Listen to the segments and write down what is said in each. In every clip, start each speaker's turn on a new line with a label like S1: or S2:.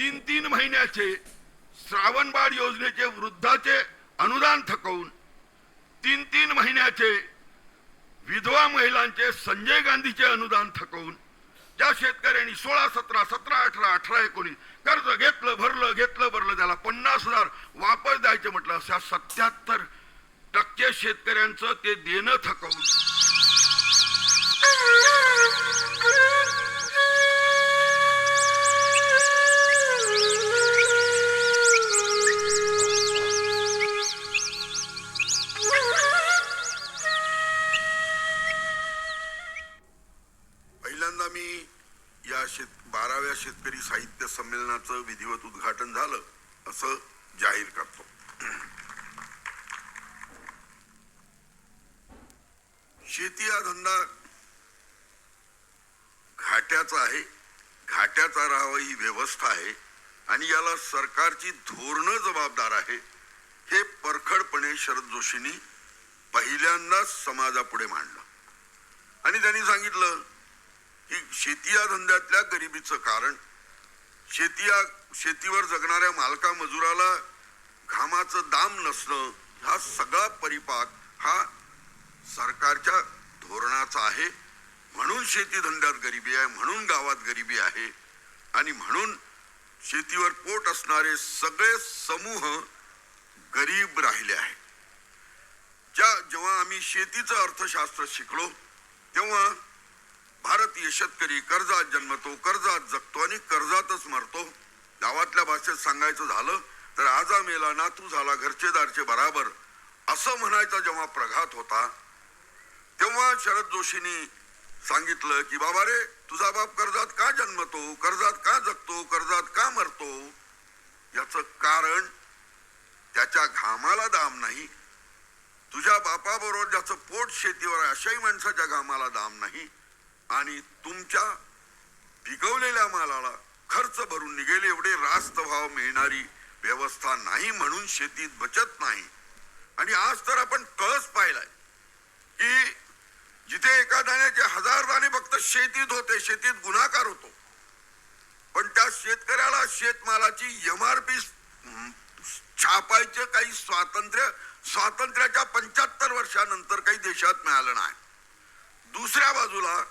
S1: तीन तीन महिन्याचे श्रावणबाळ योजनेचे वृद्धाचे अनुदान थकवून तीन तीन महिन्याचे विधवा महिलांचे संजय गांधीचे अनुदान थकवून ज्या शेतकऱ्यांनी सोळा सतरा सतरा अठरा अठरा एकोणीस कर्ज घेतलं भरलं घेतलं भरलं त्याला पन्नास हजार वापस द्यायचे म्हटलं अशा सत्याहत्तर टक्के शेतकऱ्यांचं ते देणं थकवून. शेतकरी साहित्य संमेलनाचं विधिवत उद्घाटन झालं असं जाहीर करतो. शेती हा धंदा घाट्याचा आहे घाट्याचा राहावा ही व्यवस्था आहे आणि याला सरकारची धोरणं जबाबदार आहे हे परखडपणे शरद जोशींनी पहिल्यांदाच समाजापुढे मांडलं. आणि त्यांनी सांगितलं ही शेती या धंद्यातल्या गरिबीचं कारण. शेती या शेतीवर जगणाऱ्या मालका मजुराला घामाचं दाम नसणं हा सगळा परिपाक हा सरकारच्या धोरणाचा आहे. म्हणून शेती धंद्यात गरिबी आहे म्हणून गावात गरिबी आहे. आणि म्हणून शेतीवर पोट असणारे सगळे समूह गरीब राहिले आहेत. ज्या जेव्हा आम्ही शेतीचं अर्थशास्त्र शिकलो तेव्हा भारतीय शेतकरी कर्जात जन्मतो कर्जात जगतो आणि कर्जातच मरतो. गावातल्या भाषेत सांगायचं झालं तर आजा मेला नातू झाला घरचेदारचे बराबर. असं म्हणायचा जेव्हा प्रघात होता तेव्हा शरद जोशींनी सांगितलं की बाबा रे तुझा बाप कर्जात का जन्मतो? कर्जात का जगतो? कर्जात का मरतो? याचं कारण त्याच्या घामाला दाम नाही. तुझ्या बापाबरोबर ज्याचं पोट शेतीवर आहे अशाही माणसाच्या घामाला दाम नाही. आणि तुमच्या पिकवलेल्या मालाला खर्च भरून निघेल एवढे रास्त भाव मिळणारी व्यवस्था नाही म्हणून शेतीत बचत नाही. आणि आज तर आपण कळस पाहिलाय की जिथे एका दाण्याचे हजार दाणे फक्त शेतीत होते शेतीत गुन्हाकार होतो. पण त्या शेतकऱ्याला शेतमालाची एमआरपी छापायचं काही स्वातंत्र्य स्वातंत्र्याच्या पंच्याहत्तर वर्षानंतर काही देशात मिळालं नाही. दुसऱ्या बाजूला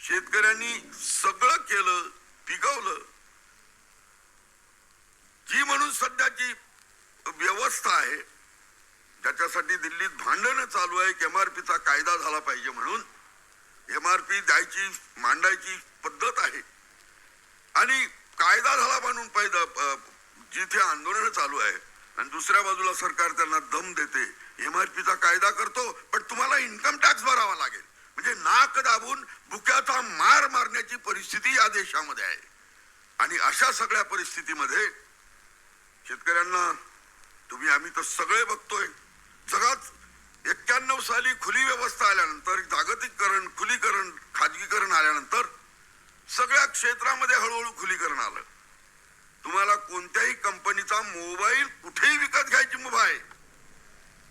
S1: शेतकऱ्यांनी सगळं केलं पिकवलं. जी म्हणून सध्याची व्यवस्था आहे ज्याच्यासाठी दिल्लीत भांडणं चालू आहे की एमआरपीचा कायदा झाला पाहिजे म्हणून. एमआरपी द्यायची मांडायची पद्धत आहे. आणि कायदा झाला म्हणून पाहिजे जिथे आंदोलन चालू आहे आणि दुसऱ्या बाजूला सरकार त्यांना दम देते एमआरपीचा कायदा करतो पण तुम्हाला इन्कम टॅक्स भरावा लागेल. म्हणजे नाक दाबून बुक्याचा मार मारण्याची परिस्थिती या देशामध्ये आहे. आणि अशा सगळ्या परिस्थितीमध्ये शेतकऱ्यांना तुम्ही आम्ही तर सगळे बघतोय. जगात एक्क्याण्णव साली खुली व्यवस्था आल्यानंतर जागतिककरण खुलीकरण खाजगीकरण आल्यानंतर सगळ्या क्षेत्रामध्ये हळूहळू खुलीकरण आलं. तुम्हाला कोणत्याही कंपनीचा मोबाईल कुठेही विकत घ्यायची मुभा आहे.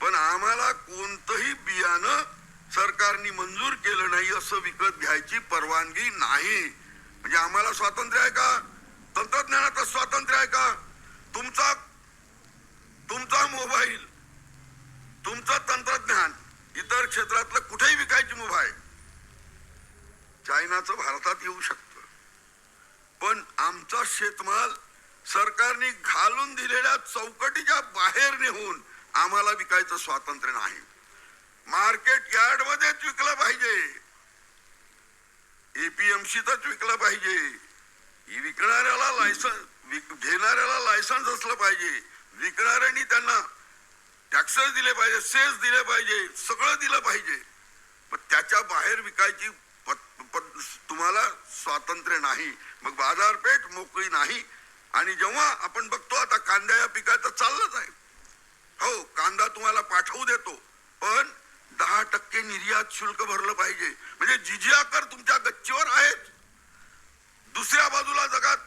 S1: पण आम्हाला कोणतंही बियाणं सरकारने मंजूर केलं नाही असं विकत घ्यायची परवानगी नाही. म्हणजे आम्हाला स्वातंत्र्य आहे का? तंत्रज्ञानाचं स्वातंत्र्य आहे का? तुमचा तुमचा मोबाईल तुमचं तंत्रज्ञान इतर क्षेत्रातलं कुठेही विकायची मुभा आहे. चायनाचं भारतात येऊ शकतं. पण आमचा शेतमाल सरकारने घालून दिलेल्या चौकटीच्या बाहेर नेऊन आम्हाला विकायचं स्वातंत्र्य नाही. मार्केट यार्ड मध्येच विकला पाहिजे. एपीएमसीचाच विकला पाहिजे. विकणाऱ्याला लायसन्स घेणाऱ्याला लायसन्स असलं पाहिजे. विकणाऱ्यांनी त्यांना टॅक्सेस दिले पाहिजे सेस दिले पाहिजे सगळं दिलं पाहिजे. पण त्याच्या बाहेर विकायची तुम्हाला स्वातंत्र्य नाही. मग बाजारपेठ मोकळी नाही. आणि जेव्हा आपण बघतो आता कांदा या पिकाचं चाललंच आहे. हो कांदा तुम्हाला पाठवू देतो. पण दहा टक्के निर्यात शुल्क भरलं पाहिजे. म्हणजे जिजिया कर तुमच्या गच्चीवर आहेत. दुसऱ्या बाजूला जगात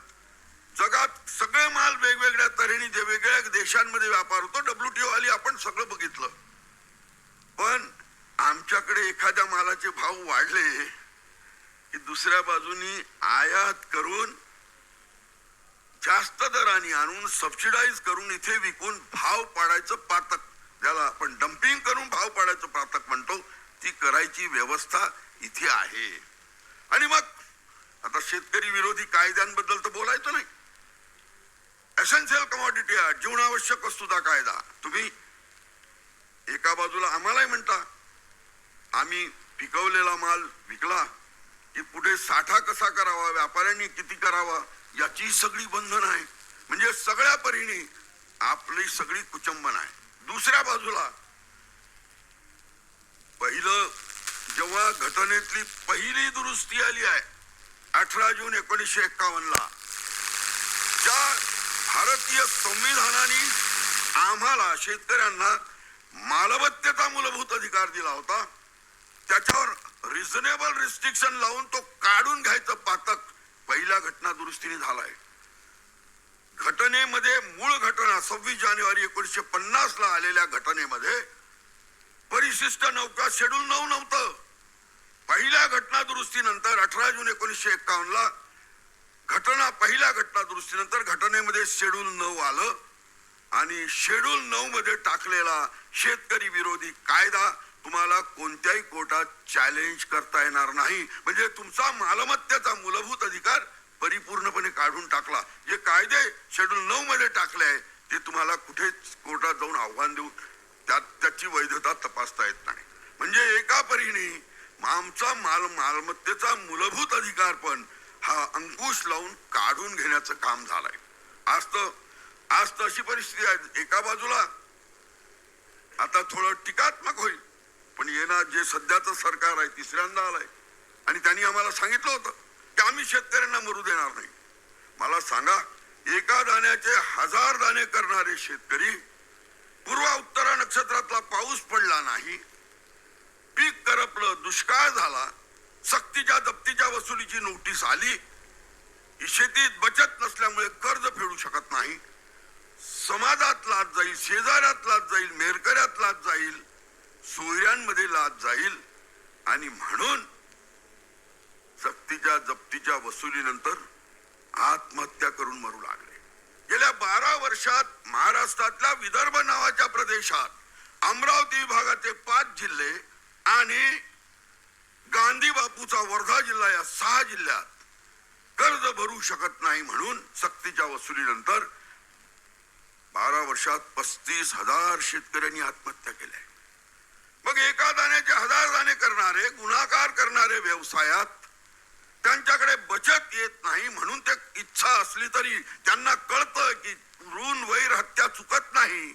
S1: जगात सगळे माल वेगवेगळ्या तऱ्हेने जे वेगळ्या देशांमध्ये व्यापार होतो. डब्ल्यूटीओ आली आपण सगळं बघितलं. पण आमच्याकडे एखाद्या मालाचे भाव वाढले की दुसऱ्या बाजूनी आयात करून जास्त दराने आणून सबसिडाईज करून इथे विकून भाव पाडायचं पातक. ज्याला आपण डम्पिंग करून भाव पाडायचं प्राथक म्हणतो ती करायची व्यवस्था इथे आहे. आणि मग आता शेतकरी विरोधी कायद्यांबद्दल तर बोलायचं नाही. एसेन्शियल कमॉडिटी ऍक्ट जीवनावश्यक वस्तूचा कायदा. तुम्ही एका बाजूला आम्हालाही म्हणता आम्ही पिकवलेला माल विकला की पुढे साठा कसा करावा व्यापाऱ्यांनी किती करावा याची सगळी बंधन आहे म्हणजे सगळ्या परीने आपली सगळी कुचंबन आहे दुसऱ्या बाजूला. पहिलं जेव्हा घटनेतली पहिली दुरुस्ती आली आहे अठरा जून एकोणीसशे एक्कावन्न ला ज्या भारतीय संविधानाने आम्हाला शेतकऱ्यांना मालमत्तेचा मूलभूत अधिकार दिला होता. त्याच्यावर रिझनेबल रिस्ट्रिक्शन लावून तो काढून घ्यायचं पातक पहिल्या घटना दुरुस्तीने झालाय. घटनेमध्ये मूळ घटना सव्वीस जानेवारी एकोणीसशे पन्नास ला आलेल्या घटनेमध्ये परिशिष्ट नौका शेड्यूल नऊ नव्हतं. पहिल्या घटना दुरुस्तीनंतर अठरा जून एकोणीसशे एक्कावन्न ला घटना पहिल्या घटना दुरुस्तीनंतर घटनेमध्ये शेड्यूल नऊ आलं आणि शेड्यूल नऊ मध्ये टाकलेला शेतकरी विरोधी कायदा तुम्हाला कोणत्याही कोर्टात चॅलेंज करता येणार नाही. म्हणजे तुमचा मालमत्तेचा मूलभूत अधिकार परिपूर्णपणे काढून टाकला. जे कायदे शेड्यूल नऊ मध्ये टाकले आहे ते तुम्हाला कुठेच कोर्टात जाऊन आव्हान देऊन त्यात त्याची वैधता तपासता येत नाही. म्हणजे एका परीने आमचा माल मालमत्तेचा मूलभूत अधिकार पण हा अंकुश लावून काढून घेण्याचं काम झालंय. आज तर आज तर अशी परिस्थिती आहे एका बाजूला आता थोडं टीकात्मक होईल पण येणार जे सध्याचं सरकार आहे तिसऱ्यांदा आलंय. आणि त्यांनी आम्हाला सांगितलं होतं. ते आम्ही शेतकऱ्यांना मरू देणार नाही. मला सांगा एका दाण्याचे हजार दाणे करणारे शेतकरी पूर्व उत्तरा नक्षत्रातला पाऊस पडला नाही पीक करपलं दुष्काळ झाला सक्तीच्या जप्तीच्या वसुलीची नोटीस आली ही शेतीत बचत नसल्यामुळे कर्ज फेडू शकत नाही. समाजात लाच जाईल शेजाऱ्यात लाच जाईल मेरकऱ्यात लाच जाईल सोयऱ्यांमध्ये लाच जाईल. आणि म्हणून सक्तीच्या जप्तीच्या वसुलीनंतर आत्महत्या करून मरू लागले. गेल्या बारा वर्षात महाराष्ट्रातल्या विदर्भ नावाच्या प्रदेशात अमरावती विभागाचे पाच जिल्हे आणि गांधी बापूचा वर्धा जिल्हा या सहा जिल्ह्यात कर्ज भरू शकत नाही म्हणून सक्तीच्या वसुलीनंतर बारा वर्षात पस्तीस हजार शेतकऱ्यांनी आत्महत्या केल्या. मग एका दाण्याचे हजार दाणे करणारे गुन्हाकार करणारे व्यवसायात त्यांच्याकडे बचत येत नाही म्हणून ते इच्छा असली तरी त्यांना कळतं की ऋण वैर हत्या चुकत नाही.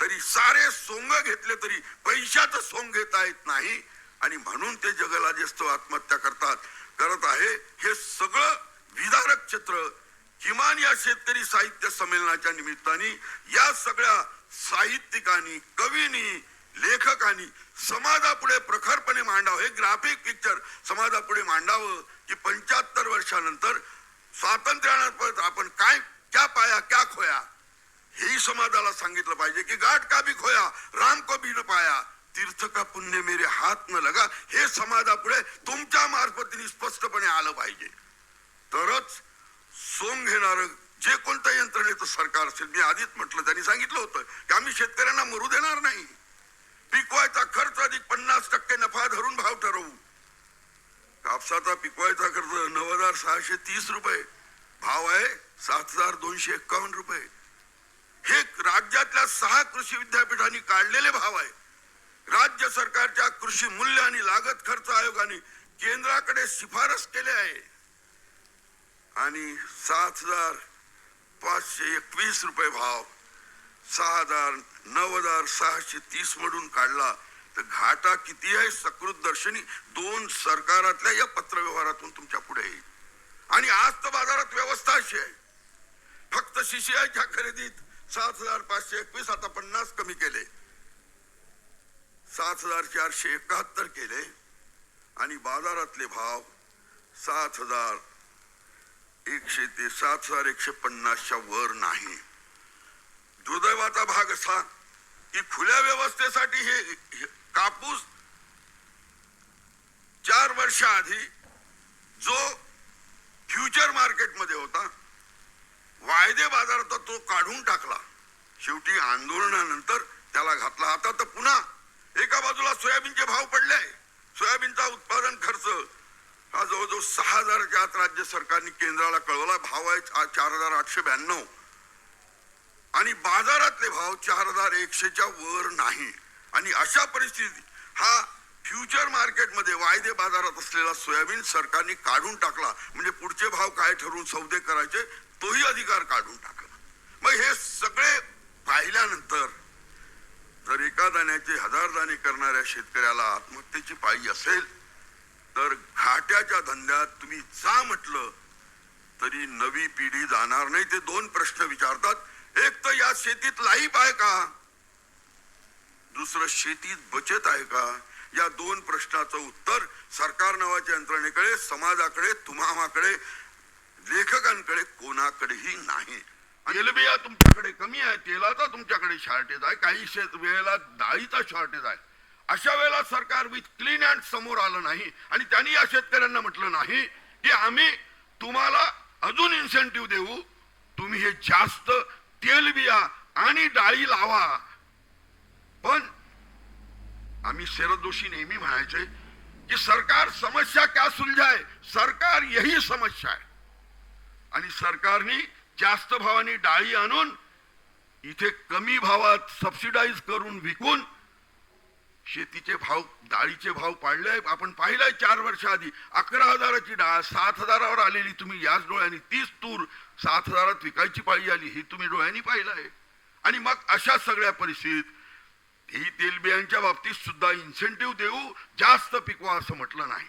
S1: तरी सारे सोंग घेतले तरी पैशाचं सोंग घेता येत नाही. आणि म्हणून ते जगाला ज्येष्ठ आत्महत्या करतात. करत आहे हे सगळं विदारक चित्र किमान या शेतकरी साहित्य संमेलनाच्या निमित्ताने या सगळ्या साहित्यिकांनी कवींनी लेखकांनी समाजापुढे प्रखरपणे मांडावं. हे ग्राफिक पिक्चर समाजापुढे मांडावं की पंच्याहत्तर वर्षानंतर स्वातंत्र्यानंतर आपण काय क्या पाया क्या खोया? हेही समाजाला सांगितलं पाहिजे की गाठ का भी खोया राम को भी न पाया. तीर्थ का पुण्य मेरे हात न लगा हे समाजापुढे तुमच्या मार्फतीने स्पष्टपणे आलं पाहिजे. तरच सोंग घेणार जे कोणतं यंत्रणेचं सरकार असेल मी आधीच म्हटलं त्यांनी सांगितलं होतं की आम्ही शेतकऱ्यांना मरू देणार नाही. पिकवायचा खर्च अधिक पन्नास टक्के नफा धरून भाव ठरवू. कापसाचा पिकवायचा खर्च नऊ हजार सहाशे तीस रुपये. भाव आहे सात हजार दोनशे एक्कावन्न रुपये. हे राज्यातल्या सहा कृषी विद्यापीठांनी काढलेले भाव आहे. राज्य सरकारच्या कृषी मूल्य आणि लागत खर्च आयोगाने केंद्राकडे शिफारस केले आहे. आणि सात हजार पाचशे एकवीस रुपये भाव. सहा हजार नऊ हजार सहाशे तीस मधून काढला. तर घाटा किती आहे? सकृत दर्शनी दोन सरकारातल्या या पत्रव्यवहारातून तुमच्यापुढे येईल. आणि आज तर बाजारात व्यवस्था अशी आहे. फक्त सीसीआयच्या खरेदीत सात हजार पाचशे एकवीस आता पन्नास कमी केले. सात हजार चारशे एकाहत्तर केले. आणि बाजारातले भाव सात हजार एकशे ते सात हजार एकशे पन्नासच्या वर नाही. दुर्दैवाचा भाग असा की खुल्या व्यवस्थेसाठी हे कापूस चार वर्षाआधी जो फ्युचर मार्केटमध्ये होता वायदे बाजारात तो काढून टाकला. शेवटी आंदोलनानंतर त्याला घातला. आता तर पुन्हा एका बाजूला सोयाबीनचे भाव पडले सोयाबीनचा उत्पादन खर्च हा जवळजवळ सहा हजारच्या आत राज्य सरकारने केंद्राला कळवला. भाव आहे चार हजार आठशे ब्याण्णव. आणि बाजारातले भाव चार हजार एकशेच्या वर नाही. आणि अशा परिस्थितीत हा फ्युचर मार्केटमध्ये वायदे बाजारात असलेला सोयाबीन सरकारने काढून टाकला. म्हणजे पुढचे भाव काय ठरवून सौदे करायचे तोही अधिकार काढून टाकला. मग हे सगळे पाहिल्यानंतर जर एका दाण्याचे हजार दाणे करणाऱ्या शेतकऱ्याला आत्महत्येची पाळी असेल तर घाट्याच्या धंद्यात तुम्ही जा म्हटलं तरी नवी पिढी जाणार नाही. ते दोन प्रश्न विचारतात. एक तर या शेतीत लाईफ आहे का? दुसरं शेतीत बचत आहे का? या दोन प्रश्नाचं उत्तर सरकार नावाच्या यंत्रणेकडे समाजाकडे तुम्हामाकडे लेखकांकडे कोणाकडेही नाही. तेलबिया तुमच्याकडे कमी आहे तेलाचा तुमच्याकडे शॉर्टेज आहे काही शेत वेळेला डाळीचा शॉर्टेज आहे. अशा वेळेला सरकार विथ क्लीन अँड समोर आलं नाही. आणि त्यांनी या शेतकऱ्यांना म्हटलं नाही की आम्ही तुम्हाला अजून इन्सेंटिव्ह देऊ. तुम्ही हे जास्त तेलबिया आणि डाळी लावा. पण आम्ही शरद जोशी नेहमी म्हणायचे की सरकार समस्या क्या सुलझाय? सरकार यही समस्या आहे. आणि सरकारने जास्त भावाने डाळी आणून इथे कमी भावात सबसिडाईज करून विकून शेतीचे भाव डाळीचे भाव पाडले आपण पाहिलंय चार वर्ष आधी. अकरा हजाराची डाळ सात हजारावर आलेली तुम्ही याच डोळ्यांनी तीस तूर सात हजारात विकायची पाळी आली ही तुम्ही डोळ्यांनी पाहिलं आहे आणि मग अशा सगळ्या परिस्थितीत ही तेलबियांच्या बाबतीत सुद्धा इन्सेंटिव्ह देऊ जास्त पिकवा असं म्हटलं नाही.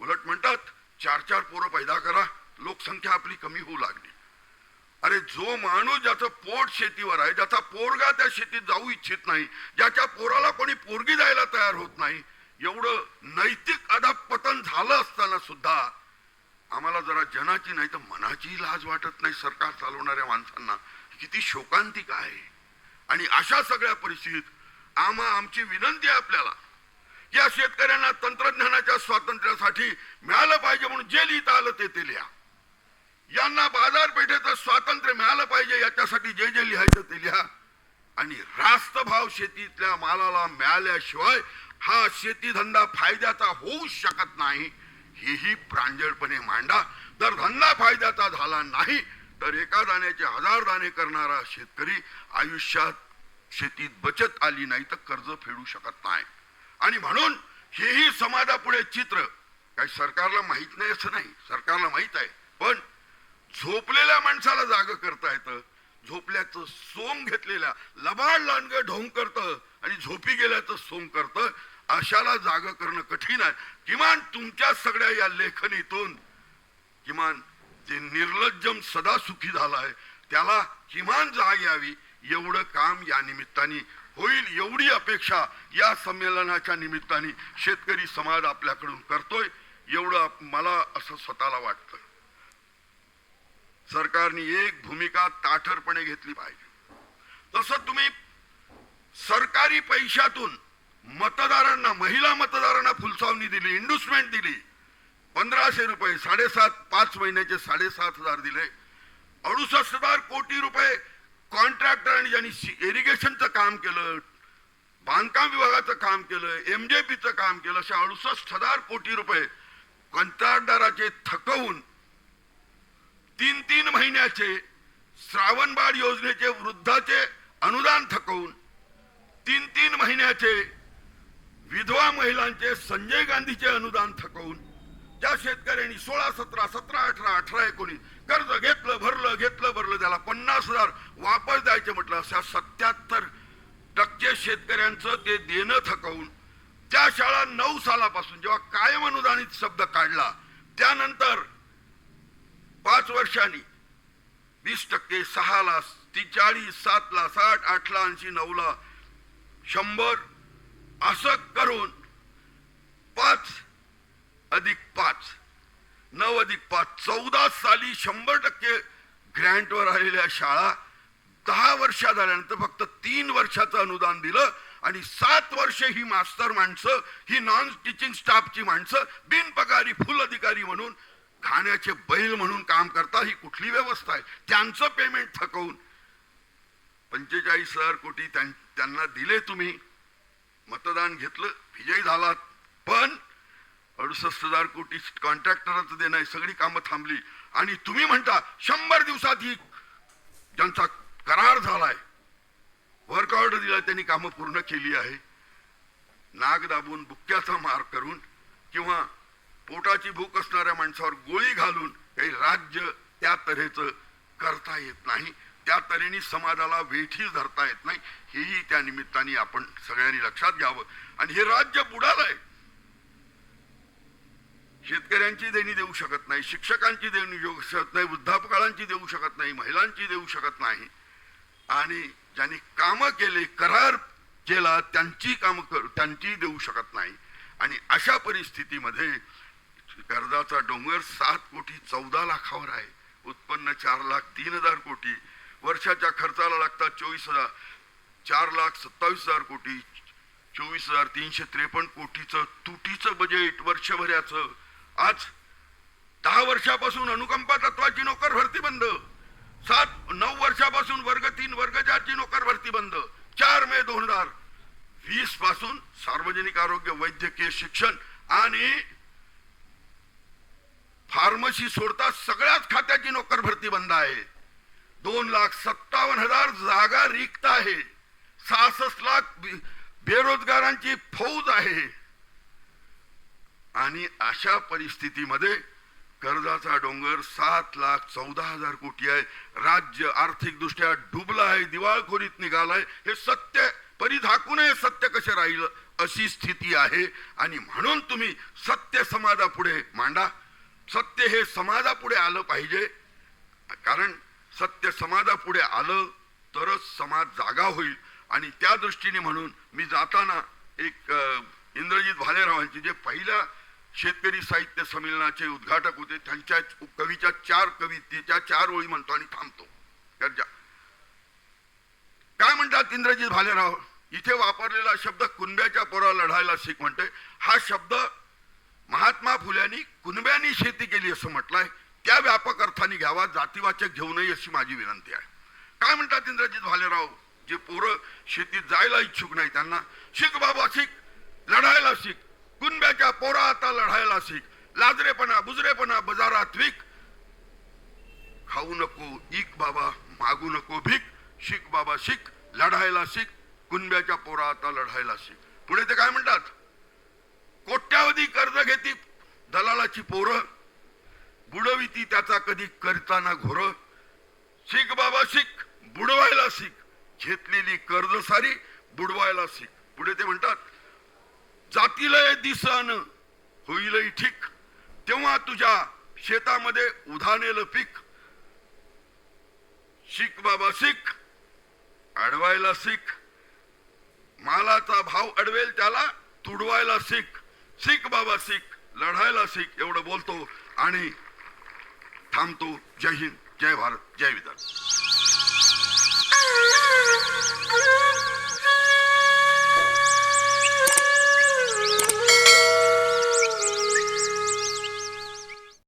S1: उलट म्हणतात चार चार पोरं पैदा करा लोकसंख्या आपली कमी होऊ लागली. अरे जो माणूस ज्याचं पोट शेतीवर आहे ज्याचा पोरगा त्या शेतीत जाऊ इच्छित नाही ज्याच्या पोराला कोणी पोरगी जायला तयार होत नाही एवढं नैतिक अधपतन झालं असताना सुद्धा आम्हाला जरा जनाची नाही तर मनाची लाज वाटत नाही सरकार चालवणाऱ्या माणसांना. किती शोकांतिक आहे. आणि अशा सगळ्या परिस्थितीत आम्हा आमची विनंती आहे आपल्याला या शेतकऱ्यांना तंत्रज्ञानाच्या स्वातंत्र्यासाठी मिळालं पाहिजे म्हणून जे लिहिता आलं ते लिहा. यांना बाजारपेठेचं स्वातंत्र्य मिळालं पाहिजे याच्यासाठी जे जे लिहायचं ते लिहा. आणि रास्त भाव शेतीतल्या मालाला मिळाल्याशिवाय हा शेती धंदा फायद्याचा होऊ शकत नाही हेही प्रांजळपणे मांडा. जर धंदा फायद्याचा झाला नाही तर एका दाण्याचे हजार दाणे करणारा शेतकरी आयुष्यात शेतीत बचत आली नाही तर कर्ज फेडू शकत नाही. आणि म्हणून हेही समाजापुढे चित्र. काही सरकारला माहीत नाही असं नाही सरकारला माहीत आहे. पण झोपलेल्या माणसाला जाग करता येतं. झोपल्याचं सोंग घेतलेल्या लबाड लांडग ढोंग करतं आणि झोपी गेल्याचं सोंग करतं. अशाला जाग करणं कठीण आहे. किमान तुमच्या सगळ्या या लेखनीतून किमान जे निर्लज्जम सदा सुखी झालाय त्याला किमान जाग यावी. एवढं काम या निमित्ताने होईल. एवढी अपेक्षा या संमेलनाच्या निमित्ताने शेतकरी समाज आपल्याकडून करतोय. एवढं मला असं स्वतःला वाटतं. सरकारने एक भूमिका ताठरपणे घेतली पाहिजे. तसं तुम्ही सरकारी पैशातून मतदारांना महिला मतदारांना फुलसावणी दिली इंडुसमेंट दिली. पंधराशे रुपये साडेसात पाच महिन्याचे साडेसात हजार दिले. अडुसष्ट हजार कोटी रुपये कॉन्ट्रॅक्टर आणि ज्यांनी इरिगेशनचं काम केलं बांधकाम विभागाचं काम केलं एमजेपीचं काम केलं अशा अडुसष्ट हजार कोटी रुपये कंत्राटदाराचे थकवून तीन तीन महिन्याचे श्रावणबाळ योजनेचे वृद्धाचे अनुदान थकवून तीन तीन महिन्याचे विधवा महिलांचे संजय गांधीचे अनुदान थकवून ज्या शेतकऱ्यांनी सोळा सतरा सतरा अठरा अठरा एकोणीस कर्ज घेतलं भरलं घेतलं भरलं त्याला पन्नास हजार वापस द्यायचे म्हटलं अशा सत्याहत्तर टक्के शेतकऱ्यांचं ते देणं थकवून त्या शाळा नऊ सालापासून जेव्हा कायम अनुदानित शब्द काढला त्यानंतर पाच वर्षांनी. वीस टक्के सहाला ती चाळीस सातला साठ आठला ऐंशी नऊला शंभर असं करून पाच अधिक पाच नऊ अधिक पाच चौदा साली शंभर टक्के ग्रँटवर आलेल्या शाळा दहा वर्ष झाल्यानंतर फक्त तीन वर्षाचं अनुदान दिलं आणि सात वर्ष ही मास्तर माणसं ही नॉन टीचिंग स्टाफची माणसं बिनपगारी फुल अधिकारी म्हणून खाण्याचे बैल म्हणून काम करता ही कुठली व्यवस्था आहे? त्यांचं पेमेंट थकवून. पंचेचाळीस हजार कोटी त्यां- त्यांना दिले तुम्ही. मतदान घेतलं विजयी झालात. पण अडुसष्ट हजार कोटी कॉन्ट्रॅक्टरांचं देणं सगळी कामं थांबली. आणि तुम्ही म्हणता शंभर दिवसात ही ज्यांचा करार झालाय वर्क ऑर्डर दिला त्यांनी कामं पूर्ण केली आहे. नाग दाबून बुक्क्याचा मार करून किंवा पोटाची भूक असणाऱ्या माणसावर गोळी घालून काही राज्य त्या तऱ्हेचं करता येत नाही. त्या तऱ्हेने समाजाला वेठी धरता येत नाही. हेही त्या निमित्ताने आपण सगळ्यांनी लक्षात घ्यावं. आणि हे राज्य बुडालंय. शेतकऱ्यांची देणी देऊ शकत नाही शिक्षकांची देणी देऊ शकत नाही वृद्धापकाळांची देऊ शकत नाही महिलांची देऊ शकत नाही. आणि ज्यांनी कामं केले करार केला त्यांची कामं कर त्यांची देऊ शकत नाही. आणि अशा परिस्थितीमध्ये कर्जाचा डोंगर सात कोटी चौदा लाखावर आहे. उत्पन्न चार लाख तीन हजार कोटी. वर्षाच्या खर्चाला लागतात चोवीस हजार. चार लाख सत्तावीस हजार कोटी. चोवीस हजार तीनशे त्रेपन्न कोटीचं तुटीचं बजेट वर्षभराचं. आज दहा वर्षापासून अनुकंपा तत्वाची नोकर भरती बंद. सात नऊ वर्षापासून वर्ग तीन वर्ग चारची नोकर भरती बंद. चार मे दोन हजार वीसपासून सार्वजनिक आरोग्य वैद्यकीय शिक्षण आणि फार्मसी सोडता सगळ्याच खात्याची नोकर भरती बंद आहे. दोन लाख सत्तावन्न हजार जागा रिक्त आहे. सहासष्ट लाख बेरोजगारांची फौज आहे. आणि अशा परिस्थितीमध्ये कर्जाचा डोंगर सात लाख चौदा हजार कोटी आहे. राज्य आर्थिकदृष्ट्या डुबलं आहे दिवाळखोरीत निघालाय. हे सत्य परिधाकूनही सत्य कसे राहील अशी स्थिती आहे. आणि म्हणून तुम्ही सत्य समाजापुढे मांडा. सत्य हे समाजापुढे आलं पाहिजे. कारण सत्य समाजापुढे आलं तरच समाज जागा होईल. आणि त्या दृष्टीने म्हणून मी जाताना एक इंद्रजित भालेरावांचे जे पहिल्या शेतकरी साहित्य संमेलनाचे उद्घाटक होते त्यांच्या कवीच्या चार कवितेच्या चार ओळी म्हणतो आणि थांबतो. गरजा. काय म्हणतात इंद्रजित भालेराव? इथे वापरलेला शब्द कुंब्याच्या पोरा लढायला शिक म्हणते हा शब्द महात्मा फुल्यांनी कुणब्यांनी शेती केली असं म्हटलंय त्या व्यापक अर्थाने घ्यावा जातीवाचक घेऊ नये अशी माझी विनंती आहे. काय म्हणतात इंद्रजित भालेराव? जे पोरं शेतीत जायला इच्छुक नाही त्यांना शिक बाबा शिक. लढायला शिक. कुणब्याच्या पोरा आता लढायला शिक. लाजरेपणा बुजरेपणा बाजारात विक. खाऊ नको इक बाबा. मागू नको भीक. शिक बाबा शिक. लढायला शिक. कुणब्याच्या पोरा आता लढायला शिक. पुढे ते काय म्हणतात? कोट्यावधी कर्ज घेती. दलालाची पोरं. बुडविती त्याचा कधी करताना घोर. शिक बाबा शिक. बुडवायला शिक. घेतलेली कर्ज सारी बुडवायला शिक. पुढे ते म्हणतात जातीलय दिसन. होईलही ठीक. तेव्हा तुझ्या शेतामध्ये उधानेल पीक. शिक बाबा शिक. अडवायला शिक. मालाचा भाव अडवेल त्याला तुडवायला शिक. शिक बाबा शिक लढायला शिक एवढं बोलतो आणि थांबतो. जय हिंद जय भारत जय विदर्भ. Ah, ah, ah.